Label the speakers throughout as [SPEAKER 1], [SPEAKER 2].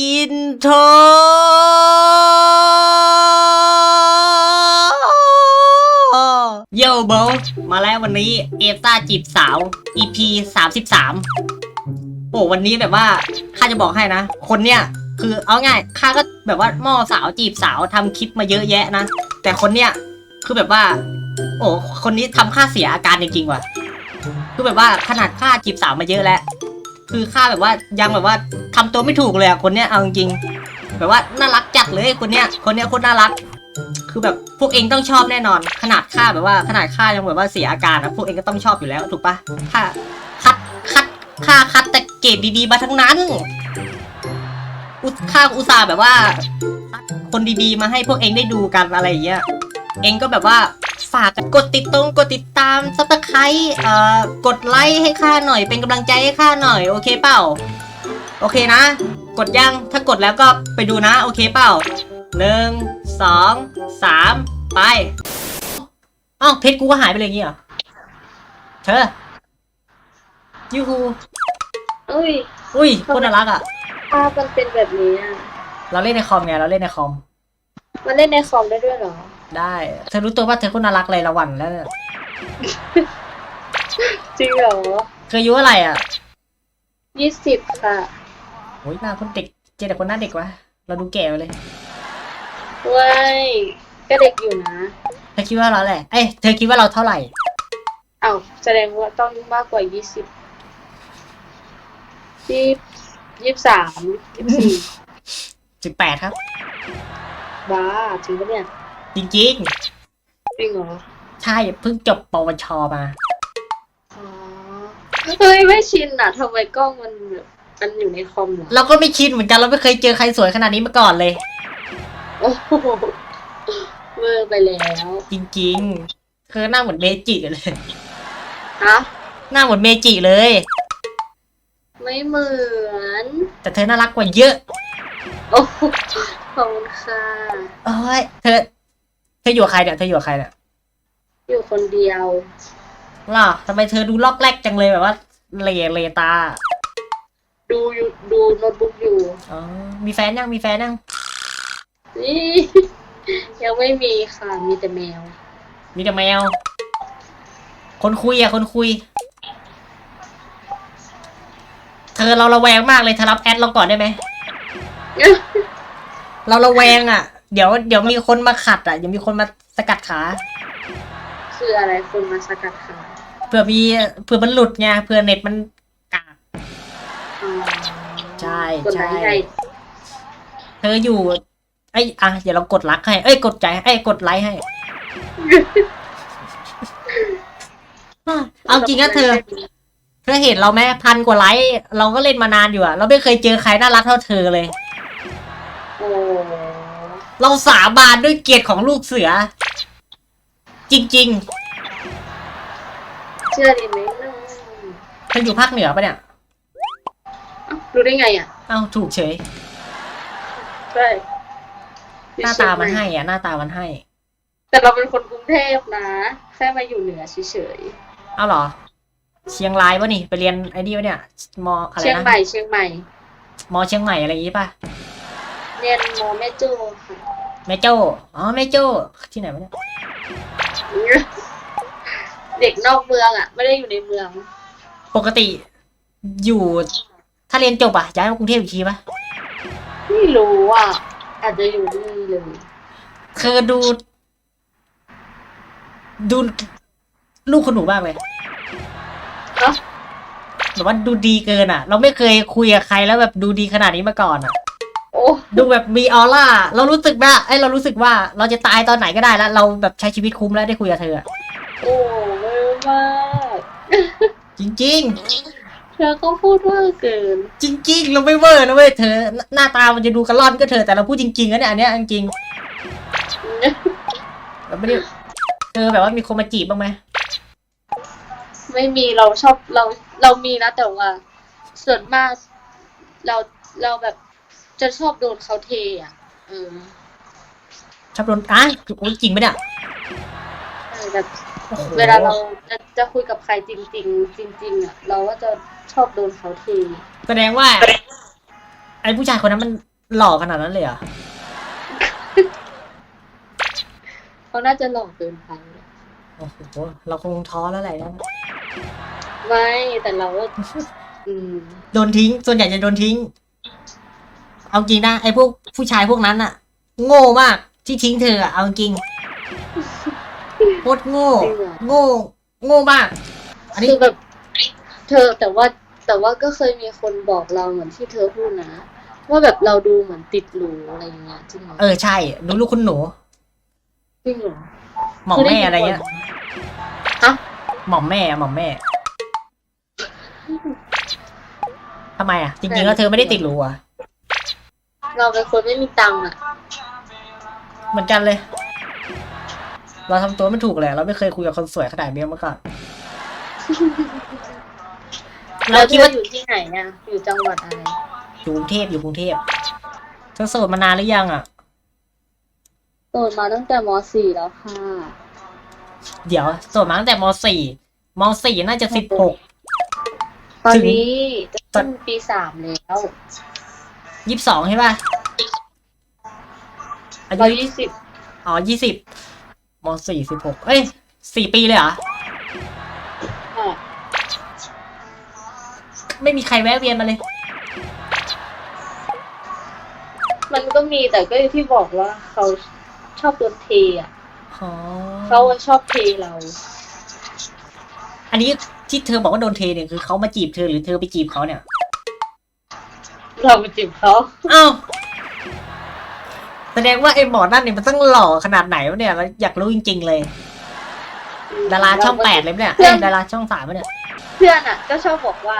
[SPEAKER 1] อินโทรโยโบมาแล้ววันนี้เอฟซ่าจีบสาว EP สามสิบสามโอ้วันนี้แบบว่าข้าจะบอกให้นะ คนเนี้ยคือเอาง่ายข้าก็แบบว่าหม่อสาวจีบสาวทำคลิปมาเยอะแยะนะ แต่คนเนี้ยคือแบบว่า โอ้คนนี้ทำข้าเสียอาการจริงๆว่ะคือแบบว่าขนาดข้าจีบสาวมาเยอะแล้ว คือข้าแบบว่ายังแบบว่าทำตัวไม่ถูกเลยอะคนเนี้ยเอาจริงๆแบบว่าน่ารักจัดเลยคนเนี้ยคนเนี้ยโคตรน่ารัก คือแบบพวกเองต้องชอบแน่นอน ขนาดข้าแบบว่าขนาดข้ายังแบบว่าเสียอาการนะพวกเองก็ต้องชอบอยู่แล้วถูกปะข้าคัดคัดข้าคัดแต่เกรดดีๆมาทั้งนั้นอุตข้าอุตส่าห์แบบว่า คนดีๆมาให้พวกเองได้ดูกันอะไรอย่างเงี้ยเองก็แบบว่า ฝากกดติดตรงกดติดตามซับสไครต์เอ่อกดไลค์ให้ข้าหน่อยเป็นกำลังใจให้ข้าหน่อยโอเคเปล่า โอเคนะ กดยังถ้ากดแล้วก็ไปดูนะ โอเคเปล่าหนึ่งสองสามไปอ้าวเพชรกูก็หายไปเลยอย่างงี้เหรอเธอยูฮู
[SPEAKER 2] เอ้ย
[SPEAKER 1] อุ้ยโคนน่ารักอะ
[SPEAKER 2] ภาพมันเป็นแบบนี้อะ
[SPEAKER 1] เราเล่นในคอมไงเราเล่นในคอม
[SPEAKER 2] มันเล่นในคอมได้ด้วยเหรอ
[SPEAKER 1] ได้ เธอรู้ตัวว่าเธอโคนน่ารักเลยละวันแล้วเนี่ย
[SPEAKER 2] จริงเหรอ
[SPEAKER 1] เธออายุเท่าไหร่อะ
[SPEAKER 2] ยี่สิบค่ะ
[SPEAKER 1] โอ้ยหน้าคนเด็กเจอแต่คนหน้าเด็กวะ เราดูแก่ไปเลย
[SPEAKER 2] เว้ยก็เด็กอยู่นะ
[SPEAKER 1] เธอคิดว่าเราแหละ เอ้ย เธอคิดว่าเราเท่าไหร่
[SPEAKER 2] เอ้าแสดงว่าต้องมากกว่ายี่สิบยี่ยี่สิบสามยี่สิบสี่
[SPEAKER 1] สิบแปดครับ
[SPEAKER 2] บ้าจริงปะเนี่ย
[SPEAKER 1] จริง
[SPEAKER 2] จริงเหรอ
[SPEAKER 1] ๆ ใช่เพิ่งจบปวชมา
[SPEAKER 2] อ๋อเฮ้ยไม่ชินอะทำไมกล้องมันแบบมันอยู่ในคอมเหรอ
[SPEAKER 1] เราก็ไม่คิดเหมือนกันเราไม่เคยเจอใครสวยขนาดนี้มาก่อนเลย
[SPEAKER 2] โอ้โหเวอร์ไปแล้ว
[SPEAKER 1] จริงๆเธอหน้าเหมือนเมจิเลย
[SPEAKER 2] ฮะ
[SPEAKER 1] หน้าเหมือนเมจิเลย
[SPEAKER 2] ไม่เหมือน
[SPEAKER 1] แต่เธอน่ารักกว่าเยอะ
[SPEAKER 2] โอ้โหขอบคุณค่ะ
[SPEAKER 1] เอ้ยเธอ เธออยู่กับใครเนี่ยเธออยู่กับใครเนี่ย
[SPEAKER 2] อยู่คนเดียว
[SPEAKER 1] ล่ะทำไมเธอดูลอกแรกจังเลยแบบว่าเลเลตา
[SPEAKER 2] ดูอยู่ดูโน้ตบุ๊กอยู่
[SPEAKER 1] อ๋อมีแฟนยังมีแฟนยัง
[SPEAKER 2] นี่ ยังไม่มีค่ะมีแต่แมว
[SPEAKER 1] มีแต่แมว คนคุยอะคนคุย เธอเราระแวงมากเลยเธอรับแอดเราก่อนได้ไหมเราระแวงอะ เดี๋ยวเดี๋ยวมีคนมาขัดอะเดี๋ยวมีคนมาสกัดขา
[SPEAKER 2] คืออะไรคนมาสกัดขา
[SPEAKER 1] เผื่อมีเผื่อมันหลุดไงเผื่อเน็ตมันกาก
[SPEAKER 2] อ๋อ
[SPEAKER 1] ใช่
[SPEAKER 2] กดไลค์
[SPEAKER 1] ใช่
[SPEAKER 2] ให้
[SPEAKER 1] เธออยู่ไอยอะเดี๋ยวเรากดรักให้เอ้ยกดใจเอ้ยกดไลค์ให้เอาจริงนะเธอ เธอเห็นเราไหมพันกว่าไลค์เราก็เล่นมานานอยู่อะเราไม่เคยเจอใครน่ารักเท่าเธอเลย
[SPEAKER 2] โอ้
[SPEAKER 1] เราสาบานด้วยเกียรติของลูกเสือ จริง
[SPEAKER 2] เชื่อดีไหมน้อง
[SPEAKER 1] ๆเธออยู่ภาคเหนือปะเนี่ย
[SPEAKER 2] เอ้ารู้ได้ไงอะ
[SPEAKER 1] เอ้าถูกเฉย
[SPEAKER 2] ใช่
[SPEAKER 1] หน้าตามันให้อะหน้าตามันให้
[SPEAKER 2] แต่เราเป็นคนกรุงเทพนะ แค่มาอยู่เหนือเฉย
[SPEAKER 1] เอ้าเหรอ เชียงรายปะนี่ ไปเรียนไอ้นี่ปะเนี่ย มออะ
[SPEAKER 2] ๆ
[SPEAKER 1] ไร
[SPEAKER 2] เชียง
[SPEAKER 1] นะ
[SPEAKER 2] ใหม่เชียงใหม่
[SPEAKER 1] มอเชียงใหม่อะไรอย่างงี้ปะ
[SPEAKER 2] เรียนมอแม่จูค่ะ
[SPEAKER 1] แม่โจ้อ๋อแม่โจ้ที่ไหนวะเนี่ย
[SPEAKER 2] เด็กนอกเมืองอะ ไม่ได้อยู่ในเมือง
[SPEAKER 1] ปกติอยู่ ถ้าเรียนจบอะย้ายมากรุงเทพอีกทีปะ
[SPEAKER 2] ไม่รู้อะ อาจจะอยู่นี่เลย
[SPEAKER 1] เธอดู ดูลูกคนหนูมากเลย
[SPEAKER 2] เนาะ
[SPEAKER 1] แบบว่าดูดีเกินอะเราไม่เคยคุยกับใครแล้วแบบดูดีขนาดนี้มาก่อนอะ
[SPEAKER 2] โอ้
[SPEAKER 1] ดูแบบมีออร่า เรารู้สึกว่าไอ้ยเรารู้สึกว่าเราจะตายตอนไหนก็ได้แล้ว เราแบบใช้ชีวิตคุ้มแล้วได้คุยกับเธออะ
[SPEAKER 2] โอ้เวอร์มาก
[SPEAKER 1] จริง
[SPEAKER 2] เธอก็พูดเวอร์เกิน
[SPEAKER 1] ๆ จริง ๆ เราไม่เวอร์นะเว้ยเธอหน้าตามันจะดูกระล่อนก็เธอแต่เราพูดจริงๆนะเนี่ยอันเนี้ยจริงๆเราไม่ได้เธอแบบว่ามีคนมาจีบบ้างไหม
[SPEAKER 2] ไม่มีเราชอบเราเรามีนะแต่ว่า ส่วนมากเราเราแบบ จะชอบโดนเขาเทอะเออ
[SPEAKER 1] ชอบโดนอะโอ้ยจริงปะเนี่ย
[SPEAKER 2] เออแบบ
[SPEAKER 1] โอ้โห
[SPEAKER 2] เวลาเราจะจะคุยกับใครจริง ๆ จริง ๆอะเราก็จะชอบโดนเขาเท
[SPEAKER 1] แสดงว่า ไอ้ผู้ชายคนนั้นมันหล่อขนาดนั้นเลยเหรอ
[SPEAKER 2] เขาน่าจะหลอกเกินไป
[SPEAKER 1] โอ้โหเราคงท้อแล้วแหละนะ
[SPEAKER 2] ไม่แต่เราก็อืม
[SPEAKER 1] โดนทิ้ง ส่วนใหญ่จะโดนทิ้ง เอาจริงนะไอ้พวกผู้ชายพวกนั้นอะโง่มากที่ทิ้งเธออะเอาจริงโคตรโง่
[SPEAKER 2] จริงเหรอ
[SPEAKER 1] โง่ โง่มาก อันนี้
[SPEAKER 2] คือแบบ เธอแต่ว่าแต่ว่าก็เคยมีคนบอกเราเหมือนที่เธอพูดนะ ว่าแบบเราดูเหมือนติดหรูอะไรอย่างเงี้ยจริงเหรอ
[SPEAKER 1] เออใช่ดูลูกคุณหนู
[SPEAKER 2] จริงเหรอ
[SPEAKER 1] หม่อมแม่อะไรเงี้ย
[SPEAKER 2] ฮะ
[SPEAKER 1] หม่อมแม่อะหม่อมแม่ทำไมอะจริงๆแล้วเธอไม่ได้ติดหรูอะ
[SPEAKER 2] เราเป็นคนไม่มีตังค์อะ
[SPEAKER 1] เหมือนกันเลย เราทำตัวไม่ถูกเลย เราไม่เคยคุยกับคนสวยขนาดนี้มาก่อน เรา
[SPEAKER 2] แล้ว
[SPEAKER 1] คิ
[SPEAKER 2] เธ
[SPEAKER 1] ด
[SPEAKER 2] อ
[SPEAKER 1] ว่า
[SPEAKER 2] อยู่ที่ไหนอะอยู่จังหวัดอะไร
[SPEAKER 1] อยู่กรุงเทพอยู่กรุงเทพเธอโสดมานานหรือยังอะ
[SPEAKER 2] โสดมาตั้งแต่ม .4 แล้วค่ะ
[SPEAKER 1] เดี๋ยวโสดมาตั้งแต่มสี่มสี่น่าจะสิบหก
[SPEAKER 2] ตอน
[SPEAKER 1] ถึง
[SPEAKER 2] นี้จะขึ้นปีสามแล้ว
[SPEAKER 1] ยี่สิบสองใช่ป่ะอา
[SPEAKER 2] ร้อย
[SPEAKER 1] ยุ
[SPEAKER 2] ยี่สิบ
[SPEAKER 1] อ๋อยี่สิบมสี่สิบหกเอ้ยสี่ปีเลยเหรอ
[SPEAKER 2] อะ
[SPEAKER 1] ไม่มีใครแวะเวียนมาเลย
[SPEAKER 2] มันก็มีแต่ก็อย่างที่บอกว่าเขาชอบโดนเทอะ
[SPEAKER 1] อ๋อ
[SPEAKER 2] เขาชอบเทเรา
[SPEAKER 1] อันนี้ที่เธอบอกว่าโดนเทเนี่ยคือเขามาจีบเธอหรือเธอไปจีบเขาเนี่ย
[SPEAKER 2] เราไปจีบเขา
[SPEAKER 1] อ้าวแสดงว่าไอ้หมอนั่นเนี่ยมันต้องหล่อขนาดไหนวะเนี่ยเราอยากรู้จริง ๆ เลย ดาราช่องแปดเลยปะเนี่ยเอ้ยดาราช่องสามปะเนี่ย
[SPEAKER 2] เพื่อนอะ ก็ชอบบอกว่า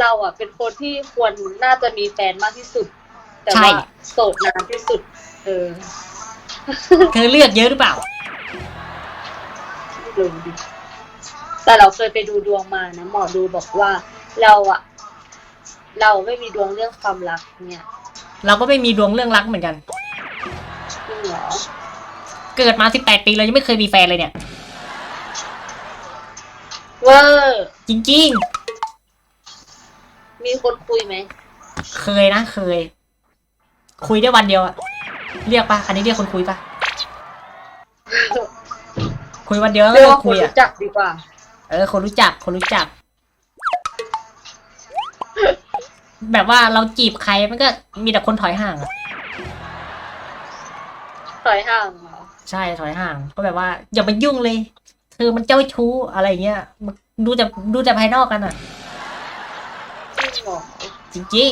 [SPEAKER 2] เราอะ เป็นคนที่ควรน่าจะมีแฟนมากที่สุด แต่ว่าโสดนานที่สุด เออ
[SPEAKER 1] เธอเลือกเยอะหรือเปล่า
[SPEAKER 2] ไม่รู้ดิแต่เราเคยไปดูดวงมานะหมอดูบอกว่า เราอะ เราไม่มีดวงเรื่องความรักเนี่ย
[SPEAKER 1] เราก็ไม่มีดวงเรื่องรักเหมือนกัน
[SPEAKER 2] จริงเหรอ
[SPEAKER 1] เกิดมาสิบแปดปีเรายังไม่เคยมีแฟนเลยเนี่ย
[SPEAKER 2] เวอร์
[SPEAKER 1] จริง
[SPEAKER 2] มีคนคุยไหม
[SPEAKER 1] ๆ เคยนะเคย คุยได้วันเดียวอะเรียกปะอันนี้เรียกคนคุยปะคุยวันเดียวแล้ว
[SPEAKER 2] เรียก
[SPEAKER 1] ก็
[SPEAKER 2] ว่าค
[SPEAKER 1] คุ
[SPEAKER 2] น
[SPEAKER 1] ยอะ
[SPEAKER 2] รู้จักดีกว่า
[SPEAKER 1] เออคนรู้จักคนรู้จัก แบบว่าเราจีบใครมันก็มีแต่คนถอยห่างอะ
[SPEAKER 2] ถอยห่างเหรอ
[SPEAKER 1] ใช่ถอยห่าง ก็แบบว่า อย่าไปยุ่งเลยเธอมันเจ้าชู้อะไรเงี้ยมันดูแต่ดูแต่ภายนอกกันอะ
[SPEAKER 2] จริงเหรอ
[SPEAKER 1] จริง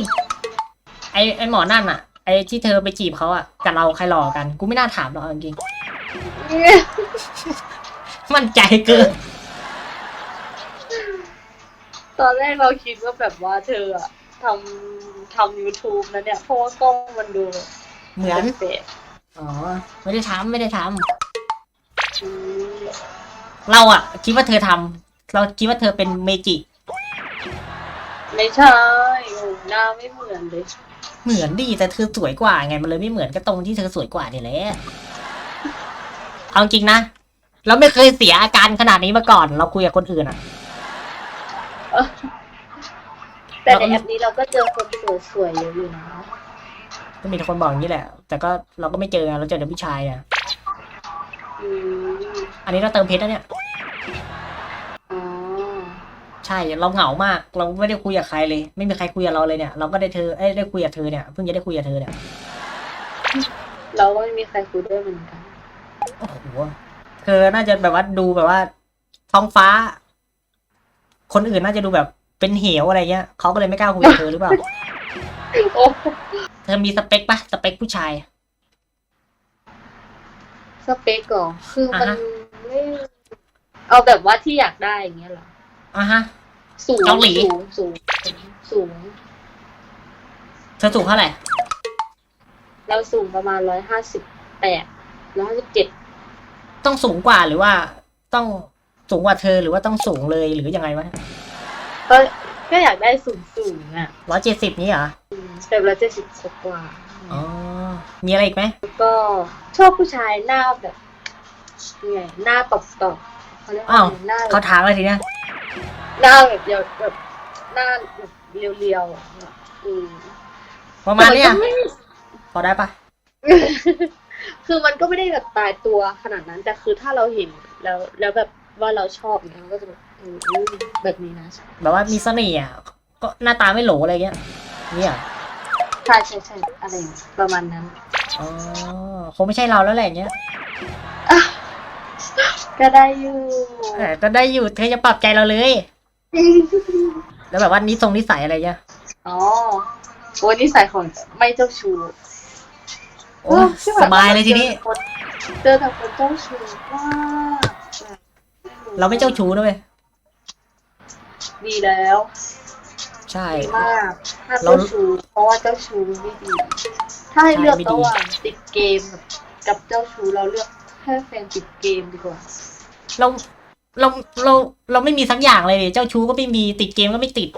[SPEAKER 1] ๆ ไอไอหมอนั่นอะไอที่เธอไปจีบเขาอะกับเราใครหล่อกัน กูไม่น่าถามหรอกเอาจริงๆมั่นใจเกิน
[SPEAKER 2] ตอนแรกเราคิดว่าแบบว่าเธออะ ทำทำ YouTube นะเนี่ยเพราะว่ากล้องมันดู
[SPEAKER 1] เหมือน
[SPEAKER 2] เป๊ะ
[SPEAKER 1] อ๋อ ไม่ได้ทำไม่ได้ทำ
[SPEAKER 2] ๆอืม
[SPEAKER 1] เราอะคิดว่าเธอทำเราคิดว่าเธอเป็นเมจิ
[SPEAKER 2] ไม่ใช่โอ้หน้าไม่เหมือนเลย
[SPEAKER 1] เหมือนดีแต่เธอสวยกว่าไงมันเลยไม่เหมือนก็ตรงที่เธอสวยกว่านี่แหละเอาจริงนะเราไม่เคยเสียอาการขนาดนี้มาก่อน เราคุยกับคนอื่นอะ
[SPEAKER 2] แต่ในแอปนี้เราก็เจอคนสวยๆเยอะอยู่นะ
[SPEAKER 1] ก็มีแต่คนบอกอย่างนี้แหละ แต่ก็เราก็ไม่เจอไงเราเจอแต่ผู้ชายอะ
[SPEAKER 2] อืม
[SPEAKER 1] อันนี้เราเติมเพชรนะเนี่ย
[SPEAKER 2] อ๋อ
[SPEAKER 1] ใช่เราเหงามาก เราไม่ได้คุยกับใครเลย ไม่มีใครคุยกับเราเลยเนี่ย เราก็ได้เธอเอ้ยได้คุยกับเธอเนี่ย เพิ่งจะได้คุยกับเธอเนี่ย
[SPEAKER 2] เราก็ไม่มีใครคุยด้วยเหมือนกัน
[SPEAKER 1] โอ้โห เธอน่าจะแบบว่าดูแบบว่า ท้องฟ้า คนอื่นน่าจะดูแบบ เป็นเหวอะไรเงี้ยเขาก็เลยไม่กล้าคุยกับเธอหรือเปล่า
[SPEAKER 2] โอ้
[SPEAKER 1] เธอมีสเปคปะสเปคผู้ชาย
[SPEAKER 2] สเปกก่อคือมัน
[SPEAKER 1] อ่าฮะ
[SPEAKER 2] ไม่เอาแบบว่าที่อยากได้อย่างเงี้ยเหรอ
[SPEAKER 1] อะฮะ
[SPEAKER 2] สูง
[SPEAKER 1] เกาหลี
[SPEAKER 2] สูงสูงสูง
[SPEAKER 1] เธอสูงเท่าไหร่
[SPEAKER 2] เราสูงประมาณร้อยห้าสิบแปดร้อยห้าสิบเจ็ด
[SPEAKER 1] ต้องสูงกว่าหรือว่าต้องสูงกว่าเธอหรือว่าต้องสูงเลยหรือยังไงวะ
[SPEAKER 2] ก็ก็อยากได้สูงสูงอะ
[SPEAKER 1] ร้อยเจ็ดสิบนี้เหรอ
[SPEAKER 2] อืมแต่เราจะสิบกว่า
[SPEAKER 1] อ๋อ มีอะไรอีกไหม
[SPEAKER 2] แล้วก็ชอบผู้ชายหน้าแบบยังไงหน้าตบตบเขาเรียกว่า
[SPEAKER 1] อ้าว
[SPEAKER 2] ไงหน้าแบ
[SPEAKER 1] เขา
[SPEAKER 2] บ
[SPEAKER 1] ทางเลยทีเนี้ย
[SPEAKER 2] หน้าแบบเดียวแบบหน้าแบบเรียวๆอะอืม
[SPEAKER 1] ประมาณเนี้ย
[SPEAKER 2] แต่นก็ไม่
[SPEAKER 1] พอได้ปะ
[SPEAKER 2] คือมันก็ไม่ได้แบบตายตัวขนาดนั้น แต่คือถ้าเราเห็นแล้วแล้วแบบว่าเราชอบเนี่ยเราก็จะแบบเอออืม แบบนี้นะ
[SPEAKER 1] แบบว่ามีเสน่ห์อะก็หน้าตาไม่โหลอะไรเงี้ยเนี่ย
[SPEAKER 2] ใช่ใช่ใช่อะไรอย่างเงี้ยประมาณนั้น
[SPEAKER 1] อ๋อคงไม่ใช่เราแล้วแหละอย่างเงี้ย
[SPEAKER 2] ก็ได้อยู่
[SPEAKER 1] แต่ก็ได้อยู่เธอจะปรับใจเราเลย แล้วแบบว่านิสงนิสัยอะไรเงี้ย
[SPEAKER 2] อ๋อโอ้ยนิสัยของไม่เจ้าชู้
[SPEAKER 1] โอ้ย
[SPEAKER 2] ใช่ปะ
[SPEAKER 1] สบายเลยทีนี้
[SPEAKER 2] เจอแต่คนเจ้าชู้มาก
[SPEAKER 1] เราไม่เจ้าชู้นะเว้ย
[SPEAKER 2] ดีแล้ว
[SPEAKER 1] ใช่
[SPEAKER 2] ดีมาก ถ้า
[SPEAKER 1] เรา
[SPEAKER 2] เจ้าชู้เพราะว่าเจ้าชู้ไม่ดี ถ้าให้เลือก
[SPEAKER 1] ใช่ไม่ดี
[SPEAKER 2] ระหว่างติดเกมกับเจ้าชู้เราเลือกแค่แฟนติดเกมดีกว่า
[SPEAKER 1] เราเราเราเราไม่มีสักอย่างเลยดิเจ้าชู้ก็ไม่มีติดเกมก็ไม่ติด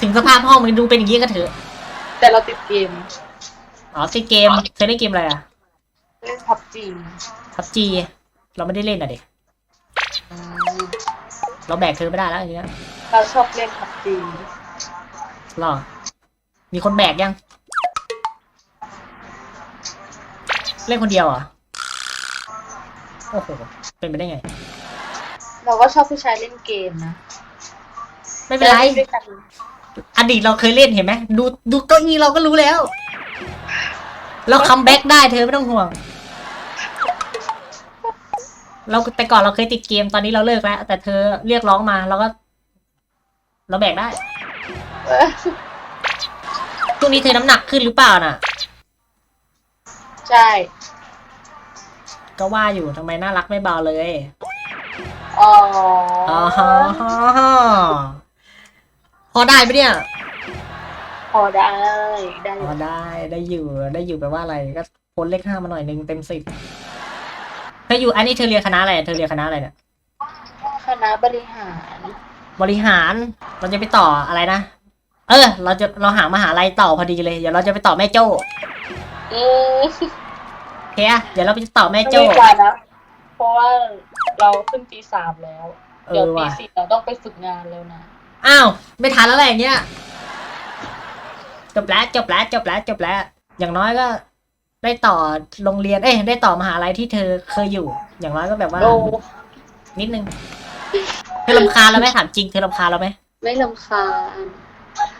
[SPEAKER 1] ถึงสภาพห้องมันดูเป็นอย่างนี้ก็เถอะ
[SPEAKER 2] แต่เราติดเกม
[SPEAKER 1] อ๋อติดเกมเธอได้เกมอะไรอะ
[SPEAKER 2] เล่นพับจี
[SPEAKER 1] พับจีเราไม่ได้เล่นอะเด็ก เราแบกเธอไม่ได้แล้วอย่างเงี้ย
[SPEAKER 2] เราชอบเล่นพับจี
[SPEAKER 1] หรอ มีคนแบกยัง เล่นคนเดียวเหรอะโอ้โห เป็นไปได้ไง
[SPEAKER 2] เราก็ชอบผู้ชายเล่นเกมนะ
[SPEAKER 1] ไม่เป็นไร
[SPEAKER 2] ล่ด้วยกัน
[SPEAKER 1] อดีตเราเคยเล่นเห็นไหม ดูดูเก้าอี้เราก็รู้แล้ว เราคัมแบ็กได้เธอไม่ต้องห่วง เราแต่ก่อนเราเคยติดเกมตอนนี้เราเลิกแล้ว แต่เธอเรียกร้องมาเราก็ เราแบกได้
[SPEAKER 2] เออ
[SPEAKER 1] ช่วงนี้เธอน้ำหนักขึ้นหรือเปล่าน่ะ
[SPEAKER 2] ใช่
[SPEAKER 1] ก็ว่าอยู่ทำไมน่ารักไม่เบาเลย
[SPEAKER 2] อ๋อ
[SPEAKER 1] อ๋อฮะพอได้ไหมเนี่ย
[SPEAKER 2] พอได้ ได้
[SPEAKER 1] พอได้ได้อยู่ได้อยู่แปลว่าอะไรก็พ้นเลขห้ามาหน่อยหนึ่งเต็มสิบ เธออยู่อันนี้เธอเรียนคณะอะไรเธอเรียนคณะอะไรเนี่ย
[SPEAKER 2] คณะบริหาร
[SPEAKER 1] บริหารเราจะไปต่ออะไรนะเออ เราจะเราหามหาลัยต่อพอดีเลยเดี๋ยวเราจะไปต่อแม่โจ้
[SPEAKER 2] อืม
[SPEAKER 1] โอเคอะเดี๋ยวเราไปต่อแม่
[SPEAKER 2] ไม่
[SPEAKER 1] โจ้
[SPEAKER 2] กว่านะเพราะว่าเราขึ้นปีสามแล้ว
[SPEAKER 1] เอ
[SPEAKER 2] เดี๋ยว
[SPEAKER 1] อ
[SPEAKER 2] ปี
[SPEAKER 1] ว่ะ
[SPEAKER 2] สี่เราต้องไปฝึกงานแล้วนะ
[SPEAKER 1] อ้าวไม่ทันแล้วแหละอย่างเงี้ยจบแล้วจบแล้วจบแล้วจบแล้วอย่างน้อยก็ ได้ต่อโรงเรียน เอ้ยได้ต่อมหาลัยที่เธอเคยอยู่ อย่างน้อยก็แบบว่า
[SPEAKER 2] โอ้
[SPEAKER 1] นิดนึง เธอลำคาญเราไหมถามจริง เธอลำคาญเราไหม
[SPEAKER 2] ไม่ลำคาญ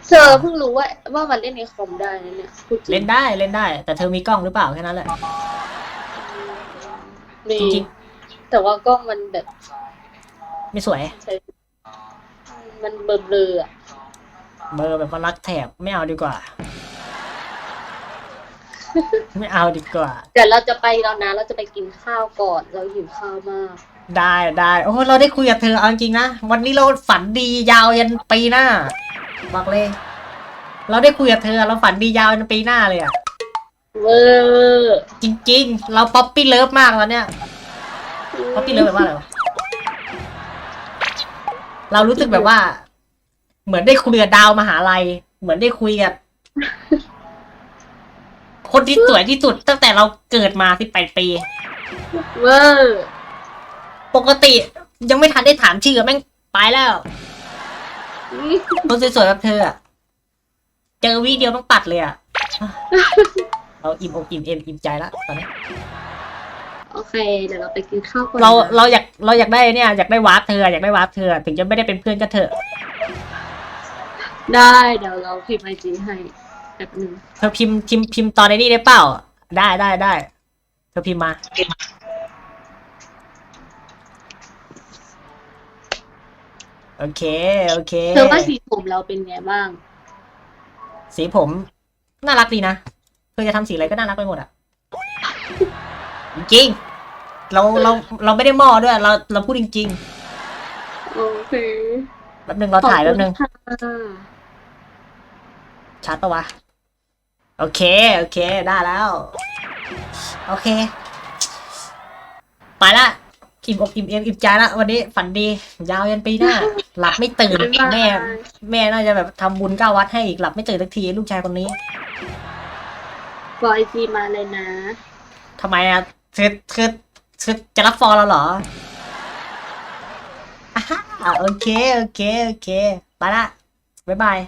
[SPEAKER 2] เธอเพิ่งรู้ว่าว่ามันเล่นในคอมได้นะเนี่ยพูดจริง
[SPEAKER 1] เล่นได้เล่นได้ แต่เธอมีกล้องหรือเปล่าแค่นั้นแหละ
[SPEAKER 2] มี
[SPEAKER 1] จริง
[SPEAKER 2] แต่ว่ากล้องมันแบบ
[SPEAKER 1] ไม่สวย
[SPEAKER 2] ใช้มันเบลอๆอะ
[SPEAKER 1] เบอร์แบบว่ารักแถบไม่เอาดีกว่า ไม่เอาดีกว่า
[SPEAKER 2] เดี๋ยวเราจะไปแล้วนะ เราจะไปกินข้าวก่อน เราหิวข้าวมาก
[SPEAKER 1] ได้ได้โอ้เราได้คุยกับเธอเอาจริงๆนะวันนี้เราฝันดียาวยันปีหน้าบอกเลย เราได้คุยกับเธอเราฝันดียาวยันปีหน้าเลยอะ
[SPEAKER 2] เวอร์
[SPEAKER 1] จริง ๆ เราป๊อปปี้เลิฟมากแล้วเนี่ยป๊อปปี้เลิฟแปลว่าอะไรวะเรารู้สึกแบบว่า เหมือนได้คุยกับดาวมหาลัย เหมือนได้คุยกับ คนที่สวยที่สุดตั้งแต่เราเกิดมาสิบแปดปี
[SPEAKER 2] เวอร์
[SPEAKER 1] ปกติยังไม่ทันได้ถามชื่อแม่งไปแล้วคนสวยๆแบบเธออะเจอวิเดียวต้องตัดเลยอะเราอิ่มอกอิ่มเอ็มอิ่มใจแล้วตอนนี้
[SPEAKER 2] โอเคเดี๋ยวเราไปกินข้าวก่อน
[SPEAKER 1] เรา
[SPEAKER 2] นะ
[SPEAKER 1] เราอยากเราอยากได้เนี่ยอยากได้วาร์ปเธออยากได้วาร์ปเธอ ถึงจะไม่ได้เป็นเพื่อนก็เถอะ
[SPEAKER 2] ได้เดี๋ยวเราพิมพ์ไอจีให้ แป๊บนึง
[SPEAKER 1] เธอพิมพ์พิมพ์พิมพ์ตอนในนี้ได้เปล่า ได้ได้ได้ เธอพิมพ์มา โอเค โอเค
[SPEAKER 2] เธอว่าสีผมเราเป็นไงบ้าง
[SPEAKER 1] สีผม น่ารักดีนะ เธอจะทำสีอะไรก็น่ารักไปหมดอะจริงๆเราเราเราไม่ได้หม้อด้วย เราเราพูดจริง
[SPEAKER 2] โอเค
[SPEAKER 1] ๆแป๊บนึงเราถ่ายแป๊บนึง
[SPEAKER 2] ขอคุณค่ะ
[SPEAKER 1] ชัดปะวะ โอเค โอเค ได้แล้ว โอเค ไปละอิ่มอกอิ่มเอมอิ่มใจละวันนี้ฝันดี ยาวยันปีหน้า หลับไม่ตื่น
[SPEAKER 2] บ๊ายบาย
[SPEAKER 1] แม่ แม่น่าจะแบบทำบุญเก้าวัดให้อีกหลับไม่ตื่นสักทีลูกชายคนนี้
[SPEAKER 2] บอยจีมาเลยนะ
[SPEAKER 1] ทำไมอะเธอเธอเธอจะรับฟอร์เราเหรออ่าฮะโอเค โอเค โอเค ไปละบ๊ายบาย